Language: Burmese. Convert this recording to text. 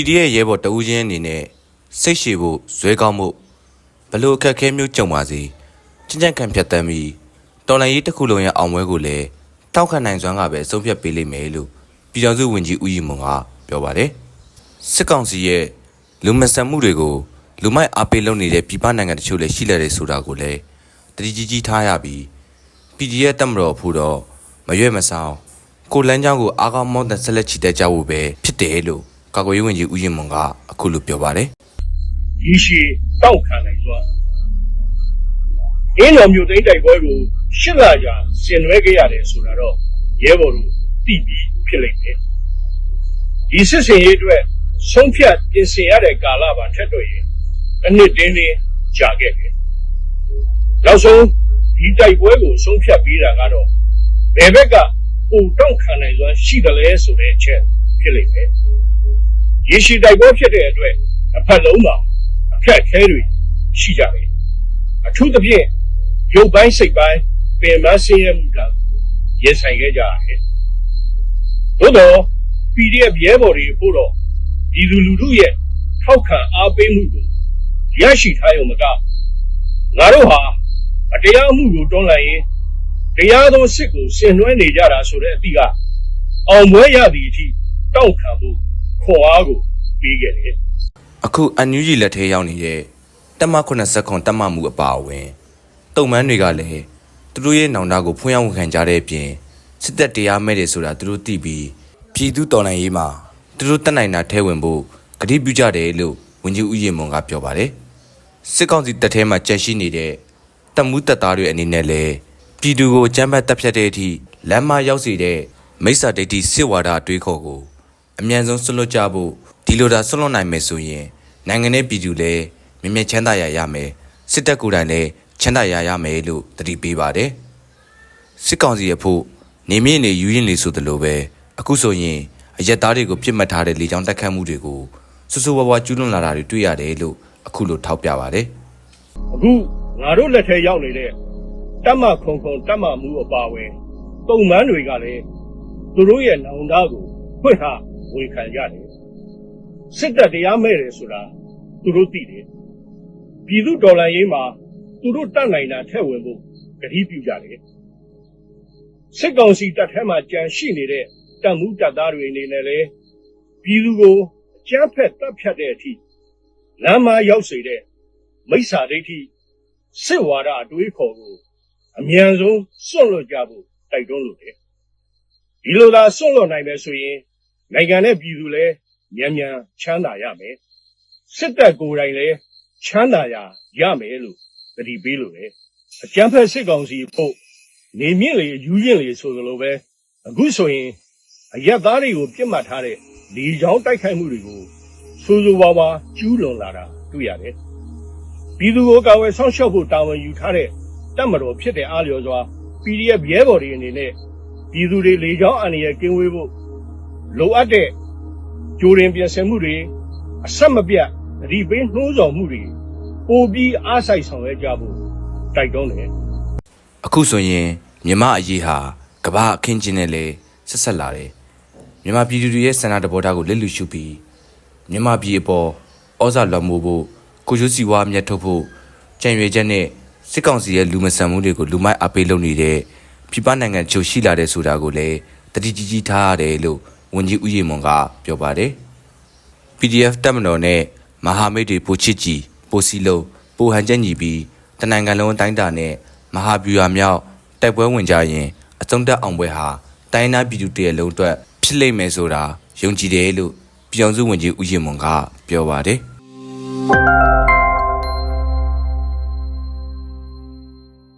PDF ရဲဘော်တဦးချင်းအနေနဲ့စိတ်ရှည်ဖို့ဇွဲကောင်းမှုဘလို့အခက်အခဲမျိုးကြုံပါစေချင့်ချင့်ခံဖြတ်တမ်းပြီးတော်လိုင်းရေးတစ်ခုလုံးရဲ့အောင်ပွဲကိုလည်းတောက်ခံနိုင်စွမ်းကပဲဆုံးဖြတ်ပေးလိမ့်မယ်လို့ပြည်တော်စုဝန်ကြီးဦးရီမွန်ကပြောပါတယ်စစ်ကောင်စီရဲ့လူမဆန်မှုတွေကိုလူမိုက်အားပေးလုပ်နေတဲ့ပြည်ပနိုင်ငံတချို့လည်းရှိလာတယ်ဆိုတာကိုလည်းတတိကြီးကြီးထားရပြီး PDF တက်မတော်ဖို့တော့မရွဲ့မဆောင်ကိုလန်းချောင်းကိုအားကောင်းမောင်းတဲ့ဆက်လက်ချီတက်ကြဖို့ပဲဖြစ်တယ်လို့ ကာကွယ်ရေးဝန်ကြီးဦးရင်မွန်ကအခုလိုပြောပါတယ်ဒီရှိတောက်ခံနိုင်စွာအင်းတော်မျိုးသိမ်းတိုက်ပွဲကိုရှစ်လကြာဆင်နွှဲခဲ့ရတယ်ဆိုတာတော့ရဲဘော်တို့သိပြီးဖြစ်လိမ့်မယ်ဒီစစ်စင်ရေးအတွက်ဆုံးဖြတ်ပြင်ဆင်ရတဲ့ကာလပါထက်တော့ရင်အနှစ်တင်းတင်းကြာခဲ့တယ်နောက်ဆုံးဒီတိုက်ပွဲကိုဆုံးဖြတ်ပြီးတာကတော့ဘယ်ဘက်ကပုံတောက်ခံနိုင်စွာရှိတယ်လဲဆိုတဲ့အချက်ဖြစ်လိမ့်မယ် ရေရှိတိုက်ပွဲဖြစ်တဲ့အတွက်အဖက်လုံးမှာအခက်အခဲတွေရှိကြတယ်အထူးသဖြင့်ရုပ်ပိုင်းစိတ်ပိုင်းပင်မဆင်းရဲမှုကရင်ဆိုင်ခဲ့ကြရတယ်သို့တော့ PDF ရဲဘော်တွေဖို့တော့ဒီလူလူတို့ရဲ့ထောက်ခံအားပေးမှုကိုရရှိထားရုံမကငါတို့ဟာအတရားမှုကိုတွန်းလှန်ရင်တရားသောစစ်ကိုဆင်နွှဲနေကြတာဆိုတဲ့အသည့်ကအောင်ပွဲရသည့်အထိတောက်ခံမှု ခွန်အားကိုပေးခဲ့တယ်အခုအန်ယူဂျီလက်ထဲရောက်နေတဲ့တက်မ89ခွန်တက်မမှုအပါအဝင်တုံမန်းတွေကလည်းသူတို့ရဲ့နောင်တကိုဖွင့်ရောက်ခံကြတဲ့အပြင်စစ်တပ်တရားမဲ့တယ်ဆိုတာသူတို့သိပြီးပြည်သူတော်လှန်ရေးမှာသူတို့တက်နိုင်တာထဲဝင်ဖို့ကတိပြုကြတယ်လို့ဝန်ကြီးဦးရင်မွန်ကပြောပါတယ်စစ်ကောင်စီတပ်ထဲမှာကြက်ရှိနေတဲ့တမှုတပ်သားတွေအနေနဲ့လည်းပြည်သူကိုအကြမ်းဖက်တပ်ဖြတ်တဲ့အထိလမ်းမရောက်စေတဲ့မိစ္ဆာဒိဋ္ဌိစစ်ဝါဒအတွေးခေါ်ကို အမြန်ဆုံးဆွတ်လွတ်ကြဖို့ဒီလိုသာဆွတ်လွတ်နိုင်မယ်ဆိုရင်နိုင်ငံရဲ့ပြည်သူလည်းမြင်မြင်ချမ်းသာရရမယ်စစ်တပ်ကိုယ်တိုင်လည်းချမ်းသာရရမယ်လို့တတိပေးပါတယ်စစ်ကောင်စီရဲ့ဖို့နေမြင့်နေယူရင်လေဆိုသလိုပဲအခုဆိုရင်အရက်သားတွေကိုပြစ်မှတ်ထားတဲ့လေကြောင်းတိုက်ခတ်မှုတွေကိုစူးစူးဝါးဝါကျူးလွန်လာတာတွေတွေ့ရတယ်လို့အခုလိုထောက်ပြပါတယ်အခုငါတို့လက်ထဲရောက်နေတဲ့တတ်မခုံခုံတတ်မမှုအပါဝင်ပုံမှန်တွေကလည်းသူတို့ရဲ့နောင်တကိုဖွင့်ထား ဝန်ခံကြတယ်စစ်တပ်တရားမဲ့တယ်ဆိုတာသူတို့သိတယ်ပြည်သူတော်လှန်ရေးမှာသူတို့တတ်နိုင်တာထည့်ဝင်ဖို့ကတိပြုကြတယ်စစ်ကောင်စီတပ်ထဲမှာကြံရှိနေတဲ့တပ်မှုတပ်သားတွေအနေနဲ့လည်းပြည်သူကိုအကြမ်းဖက်တပ်ဖြတ်တဲ့အထိလမ်းမရောက်စေတဲ့မိစ္ဆာဒိဋ္ဌိစစ်ဝါဒအတွေးခေါ်ကိုအမြန်ဆုံးစွန့်လွတ်ကြဖို့တိုက်တွန်းလိုတယ်။ဒီလိုသာစွန့်လွတ်နိုင်မယ်ဆိုရင် နိုင်ငံနဲ့ပြည်သူလည်းမြန်မြန်ချမ်းသာရမယ်။စစ်တပ်ကိုယ်တိုင်လည်းချမ်းသာရရမယ်လို့တတိပေးလိုတယ်။အကြမ်းဖက်စစ်ကောင်စီဖို့နေမြင့်လေယူရင်လေဆိုသလိုပဲအခုဆိုရင်အရက်သားတွေကိုပြစ်မှတ်ထားတဲ့လေကြောင်းတိုက်ခိုက်မှုတွေကိုဆိုးဆိုးဝါးဝါကျူးလွန်လာတာတွေ့ရတယ်။ပြည်သူကိုကာဝယ်ဆောင်ရှောက်ဖို့တာဝန်ယူထားတဲ့တပ်မတော်ဖြစ်တဲ့အားလျော်စွာ PDF ရဲဘော်တွေအနေနဲ့ပြည်သူတွေလေကြောင်းအန္တရာယ်ကင်းဝေးဖို့ လိုအပ်တဲ့ကြိုတင်ပြင်ဆင်မှုတွေအဆက်မပြတ်အဒီပေးနှိုးဆော်မှုတွေပိုပြီးအားစိုက်ဆောင်ရွက်ကြဖို့တိုက်တွန်းတယ်အခုဆိုရင်မြမအရေးဟာကမ္ဘာအခင်းချင်းနဲ့လည်းဆက်ဆက်လာတယ်မြန်မာပြည်သူတွေရဲ့စန္ဒတဘောထားကိုလက်လူရှုပြီးမြန်မာပြည်အပေါ်ဩဇာလွှမ်းမိုးဖို့ကိုကျိုးစီဝါမြတ်ထုတ်ဖို့ကြံရွယ်ချက်နဲ့စစ်ကောင်စီရဲ့လူမဆန်မှုတွေကိုလူမိုက်အပေးလုပ်နေတဲ့ပြည်ပနိုင်ငံချို့ရှိလာတဲ့ဆိုတာကိုလည်းတတိကြီးကြီးထားရတယ်လို့ ဝန်ကြီးဦးရေမွန်ကပြောပါတယ် PDF တက်မတော်နဲ့မဟာမိတ်တွေပိုချစ်ကြည်ပိုစီလုံးပိုဟန်ချက်ညီပြီးတနင်္ဂနွေလုံးအတိုင်းတာနဲ့မဟာဗျူဟာမြောက်တိုက်ပွဲဝင်ကြရင်အစုံတက်အောင်ပွဲဟာတိုင်းနာပြည်သူတရလုံးအတွက်ဖြစ်လိမ့်မယ်ဆိုတာယုံကြည်တယ်လို့ပြည်အောင်စုဝန်ကြီးဦးရင်မွန်ကပြောပါတယ်